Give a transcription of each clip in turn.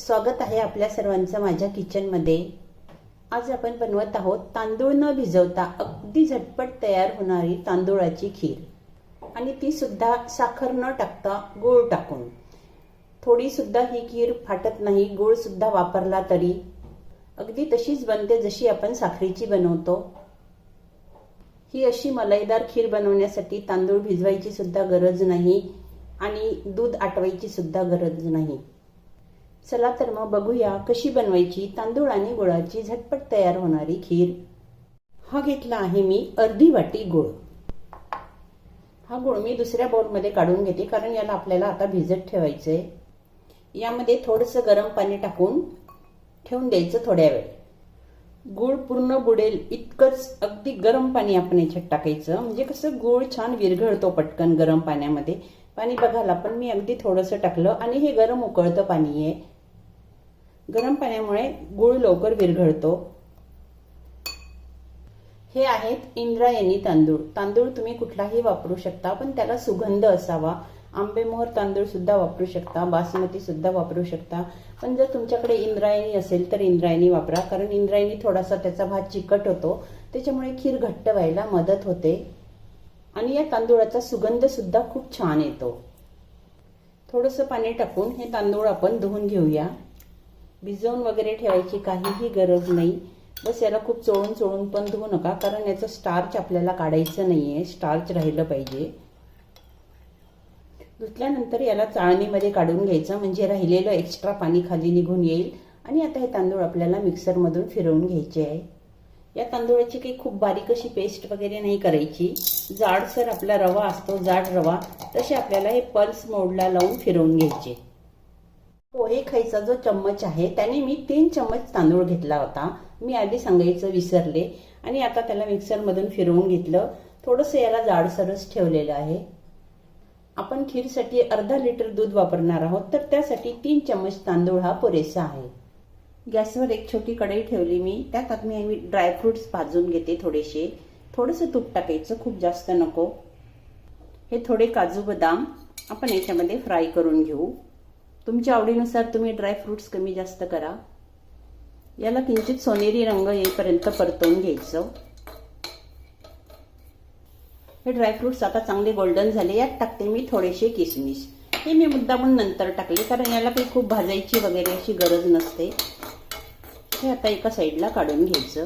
स्वागत आहे आपल्या सर्वांचं माझ्या किचनमध्ये. आज आपण बनवत आहोत तांदूळ न भिजवता अगदी झटपट तयार होणारी तांदूळाची खीर. आणि ती सुद्धा साखर न टाकता गूळ टाकून. थोडी सुद्धा ही खीर फाटत नाही गूळसुद्धा वापरला तरी. अगदी तशीच बनते जशी आपण साखरेची बनवतो. ही अशी मलाईदार खीर बनवण्यासाठी तांदूळ भिजवायची सुद्धा गरज नाही आणि दूध आटवायची सुद्धा गरज नाही. चला तर मग बघूया कशी बनवायची तांदूळ आणि गुळाची झटपट तयार होणारी खीर. हा घेतला आहे मी अर्धी वाटी गुळ. हा गुळ मी दुसऱ्या बाउलमध्ये काढून घेते कारण याला आपल्याला आता भिजत ठेवायचंय. यामध्ये थोडंसं गरम पाणी टाकून ठेवून द्यायचं थोड्या वेळ. गूळ पूर्ण बुडेल इतकंच अगदी गरम पाणी आपण याच्यात टाकायचं. म्हणजे कसं गूळ छान विरघळतो पटकन गरम पाण्यामध्ये. पाणी बघायला पण मी अगदी थोडंसं टाकलं आणि हे गरम उकळतं पाणी आहे. गरम पाण्यामुळे गूळ लवकर विरघळतो. हे आहेत इंद्रायणी तांदूळ. तांदूळ तुम्ही कुठलाही वापरू शकता पण त्याला सुगंध असावा. आंबेमोहर तांदूळ सुद्धा वापरू शकता बासमती सुद्धा वापरू शकता. पण जर तुमच्याकडे इंद्रायणी असेल तर इंद्रायणी वापरा कारण इंद्रायणी थोडासा त्याचा भात चिकट होतो त्याच्यामुळे खीर घट्ट व्हायला मदत होते. आणि या तांदूळाचा सुगंध सुद्धा खूप छान येतो. थोडंसं पाणी टाकून हे तांदूळ आपण धुवून घेऊया. भिजवून वगैरे ठेवायची काहीही गरज नाही. बस याला खूप चोळून चोळून पण धुवू नका कारण याचं स्टार्च आपल्याला काढायचं नाहीये. स्टार्च राहिलं पाहिजे. धुतल्यानंतर याला चाळणीमध्ये काढून घ्यायचं म्हणजे राहिलेलं एक्स्ट्रा पाणी खाली निघून येईल. आणि आता हे तांदूळ आपल्याला मिक्सरमधून फिरवून घ्यायचे आहे. या तांदूळाची काही खूप बारीक अशी पेस्ट वगैरे नाही करायची. जाडसर आपला रवा असतो जाड रवा तसे आपल्याला हे पल्स मोडला लावून फिरवून घ्यायचे. पोहे खायचा जो चम्मच आहे त्याने मी तीन चम्मच तांदूळ घेतला होता. मी आधी सांगायचं विसरले आणि आता त्याला मिक्सरमधून फिरवून घेतलं. थोडंसं याला जाडसरच ठेवलेलं आहे. आपण खीरसाठी अर्धा लिटर दूध वापरणार आहोत तर त्यासाठी तीन चम्मच तांदूळ हा पुरेसा आहे. गॅसवर एक छोटी कढई ठेवली मी. त्यात मी मी ड्रायफ्रुट्स भाजून घेते थोडेसे. थोडंसं तूप टाकायचं खूप जास्त नको. हे थोडे काजू बदाम आपण याच्यामध्ये फ्राय करून घेऊ. तुमच्या आवडीनुसार तुम्ही ड्रायफ्रुट्स कमी जास्त करा. याला किंचित सोनेरी रंग येईपर्यंत परतवून घ्यायचं. हे ड्रायफ्रुट्स आता चांगले गोल्डन झाले यात टाकते मी थोडेसे किसमिस. हे मी मुद्दामून नंतर टाकले कारण याला काही खूप भाजायची वगैरे अशी गरज नसते. हे आता एका साईडला काढून घ्यायचं.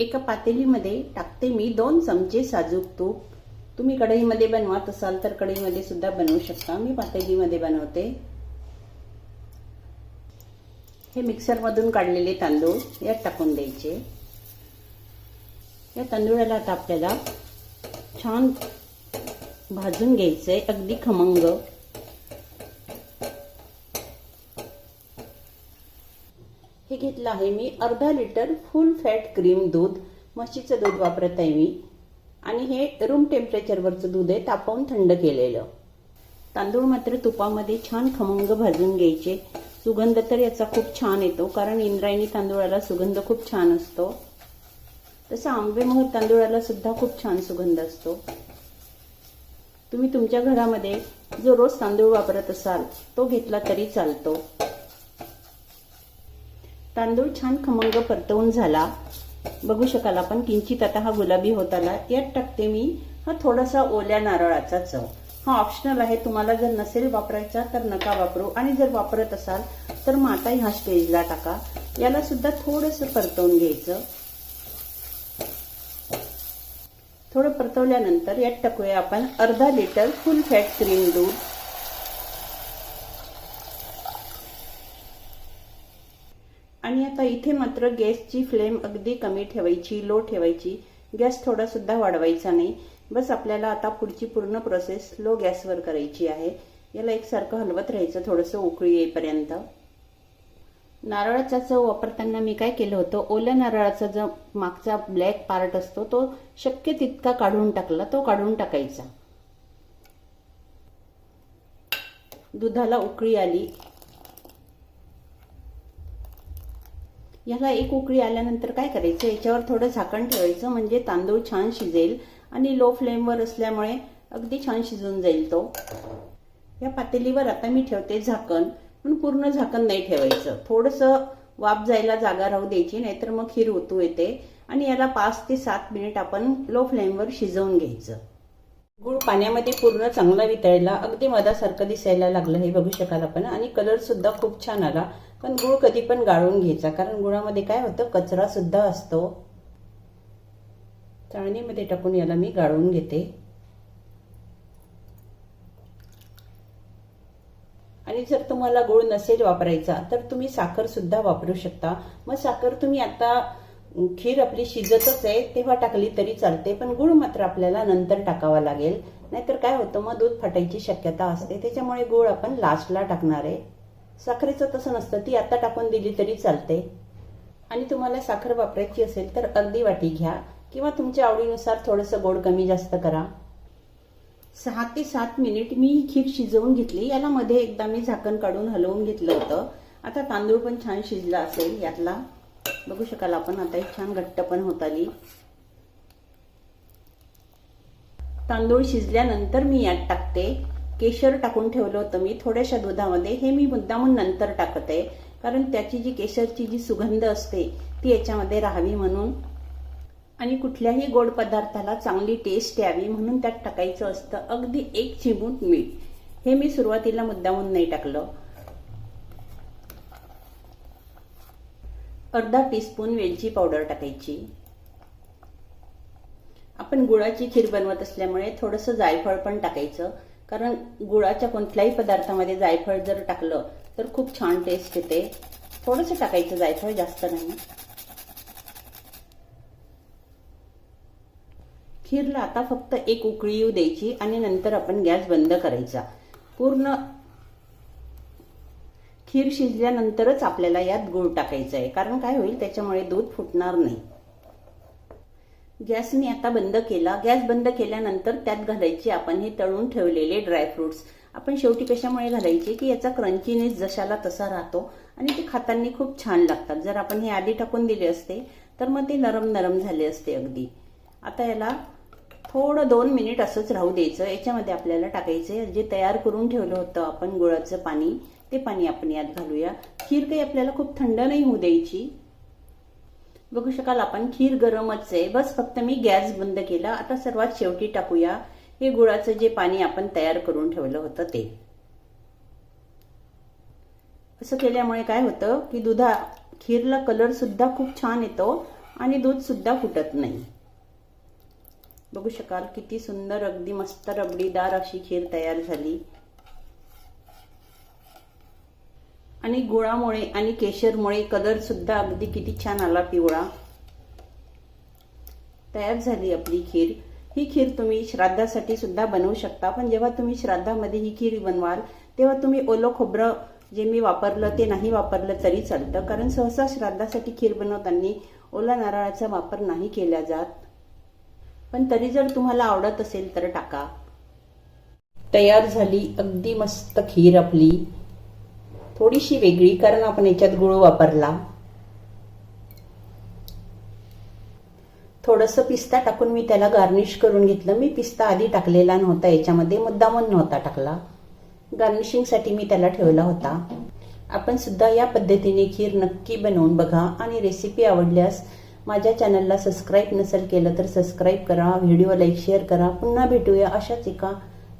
एका पातेलीमध्ये टाकते मी दोन चमचे साजूक तूप. तुम्ही कढईमध्ये बनवत असाल तर कढईमध्ये सुद्धा बनवू शकता. मी पातेलीमध्ये बनवते. हे मिक्सरमधून काढलेले तांदूळ यात टाकून द्यायचे. या तांदूळाला आता आपल्याला छान भाजून घ्यायचं आहे अगदी खमंग. हे घेतलं आहे मी अर्धा लिटर फुल फॅट क्रीम दूध म्हशीचं दूध वापरत आहे मी. आणि हे रूम टेम्परेचरवरचं दूध आहे तापवून थंड केलेलं. तांदूळ मात्र तुपामध्ये छान खमंग भाजून घ्यायचे. सुगंध तर याचा खूप छान येतो कारण इंद्रायणी तांदूळाला सुगंध खूप छान असतो. तसं आंबेमोहर तांदूळाला सुद्धा खूप छान सुगंध असतो. तुम्ही तुमच्या घरामध्ये जो रोज तांदूळ वापरत असाल तो घेतला तरी चालतो. तांदूळ छान खमंग परतवून झाला. बघू शकाल आपण किंचित आता हा गुलाबी होत आला. यात टाकते मी हा थोडासा ओल्या नारळाचा चव. हा ऑप्शनल आहे. तुम्हाला जर नसेल वापरायचा तर नका वापरू. आणि जर वापरत असाल तर मग आता ह्या स्टेजला टाका. याला सुद्धा थोडंसं परतवून घ्यायचं. थोडं परतवल्यानंतर यात टाकूया आपण अर्धा लिटर फुल फॅट क्रीम दूध. आणि आता इथे मात्र गॅसची फ्लेम अगदी कमी ठेवायची लो ठेवायची. गॅस थोडा सुद्धा वाढवायचा नाही. बस आपल्याला आता पुढची पूर्ण प्रोसेस लो गॅसवर करायची आहे. याला एकसारखं हलवत राहायचं थोडंसं उकळी येईपर्यंत. नारळाचा चव वापरताना मी काय केलं होतं ओल्या नारळाचा जो मागचा ब्लॅक पार्ट असतो तो शक्य तितका काढून टाकला तो काढून टाकायचा. दुधाला उकळी आली. याला एक उकळी आल्यानंतर काय करायचं याच्यावर थोडं झाकण ठेवायचं म्हणजे तांदूळ छान शिजेल. आणि लो फ्लेमवर असल्यामुळे अगदी छान शिजून जाईल तो. या पातेलीवर आता मी ठेवते झाकण म्हणून पूर्ण झाकण नाही ठेवायचं. थोडंसं वाफ जायला जागा राहू द्यायची नाहीतर मग खीर ओतू येते आणि याला पाच ते सात मिनिट आपण लो फ्लेमवर शिजवून घ्यायचं. गुळ पाण्यामध्ये पूर्ण चांगला वितळला अगदी मधासारखं दिसायला लागलं हे बघू शकाल आपण. आणि कलरसुद्धा खूप छान आला पण गुळ कधी पण गाळून घ्यायचा कारण गुळामध्ये काय होतं कचरासुद्धा असतो. चाळणीमध्ये टाकून याला मी गाळून घेते. आणि जर तुम्हाला गुळ नसेल वापरायचा तर तुम्ही साखर सुद्धा वापरू शकता. मग साखर तुम्ही आता खीर आपली शिजतच आहे तेव्हा टाकली तरी चालते पण गुळ मात्र आपल्याला नंतर टाकावा लागेल. नाहीतर काय होतं मग दूध फाटायची शक्यता असते. त्याच्यामुळे गुळ आपण लास्टला टाकणार आहे. साखरेचं तसं नसतं ती आता टाकून दिली तरी चालते. आणि तुम्हाला साखर वापरायची असेल तर अर्धी वाटी घ्या. किंवा तुमच्या आवडीनुसार थोडंसं गोड कमी जास्त करा. सहा ते सात मिनिट मी ही खीर शिजवून घेतली. याला मध्ये एकदा मी झाकण काढून हलवून घेतलं होतं. आता तांदूळ पण छान शिजला असेल यातला. बघू शकाल आपण आता एक छान घट्ट पण होत आली. तांदूळ शिजल्यानंतर मी यात टाकते. केशर टाकून ठेवलं होतं मी थोड्याशा दुधामध्ये. हे मी मुद्दामून नंतर टाकत. आहे कारण त्याची जी केशरची जी सुगंध असते ती याच्यामध्ये राहावी म्हणून. आणि कुठल्याही गोड पदार्थाला चांगली टेस्ट यावी म्हणून त्यात टाकायचं असतं. अगदी एक चिमूट मीठ. हे मी सुरुवातीला मुद्दामून नाही टाकलं. अर्धा टीस्पून वेलची पावडर टाकायची. आपण गुळाची खीर बनवत असल्यामुळे थोडंसं जायफळ पण टाकायचं. कारण गुळाच्या कोणत्याही पदार्थामध्ये जायफळ जर टाकलं तर खूप छान टेस्ट येते. थोडंसं टाकायचं जायफळ जास्त नाही. खीरला आता फक्त एक उकळी येऊ द्यायची आणि नंतर आपण गॅस बंद करायचा. पूर्ण खीर शिजल्यानंतरच आपल्याला यात गूळ टाकायचा आहे. कारण काय होईल त्याच्यामुळे दूध फुटणार नाही. गॅस मी आता बंद केला. गॅस बंद केल्यानंतर त्यात घालायचे आपण हे तळून ठेवलेले ड्रायफ्रुट्स आपण शेवटी कशामुळे घालायचे? की याचा क्रंचीनेस जशाला तसा राहतो आणि ते खाताना खूप छान लागतात. जर आपण हे आधी टाकून दिले असते तर मग ते नरम नरम झाले असते अगदी. आता याला थोडं दोन मिनिट असंच राहू द्यायचं. याच्यामध्ये आपल्याला टाकायचे जे तयार करून ठेवलं होतं आपण गुळाचं पाणी ते पाणी आपण यात घालूया. खीर काही आपल्याला खूप थंड नाही होऊ द्यायची. बघू शकाल आपण खीर गरमच आहे. बस फक्त मी गॅस बंद केला. आता सर्वात शेवटी टाकूया. हे गुळाचं जे पाणी आपण तयार करून ठेवलं होतं ते. असं केल्यामुळे काय होतं की दुधा खीरला कलर सुद्धा खूप छान येतो आणि दूध सुद्धा फुटत नाही. बघू शकाल किती सुंदर अगदी मस्त रबडीदार अशी खीर तयार झाली. आणि गुळामुळे आणि केशरमुळे कलर सुद्धा अगदी किती छान आला पिवळा. तयार झाली आपली खीर. ही खीर तुम्ही श्राद्धासाठी सुद्धा बनवू शकता पण जेव्हा तुम्ही श्राद्धामध्ये ही खीर बनवाल तेव्हा तुम्ही ओलं खोबरं जे मी वापरलं ते नाही वापरलं तरी चालतं. कारण सहसा श्राद्धासाठी खीर बनवताना ओला नारळाचा वापर नाही केला जात. पण तरी जर तुम्हाला आवडत असेल तर टाका. तयार झाली अगदी मस्त खीर आपली. थोडीशी वेगळी कारण आपण याच्यात गुळ वापरला. थोडंसं पिस्ता टाकून मी त्याला गार्निश करून घेतलं. मी पिस्ता आधी टाकलेला नव्हता याच्यामध्ये मुद्दामून नव्हता टाकला. गार्निशिंगसाठी मी त्याला ठेवला होता. आपण सुद्धा या पद्धतीने खीर नक्की बनवून बघा आणि रेसिपी आवडल्यास माझ्या चॅनलला सबस्क्राईब नसेल केलं तर सबस्क्राईब करा व्हिडिओ लाईक शेअर करा. पुन्हा भेटूया अशाच एका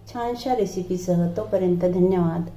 छानशा रेसिपीसह तोपर्यंत धन्यवाद.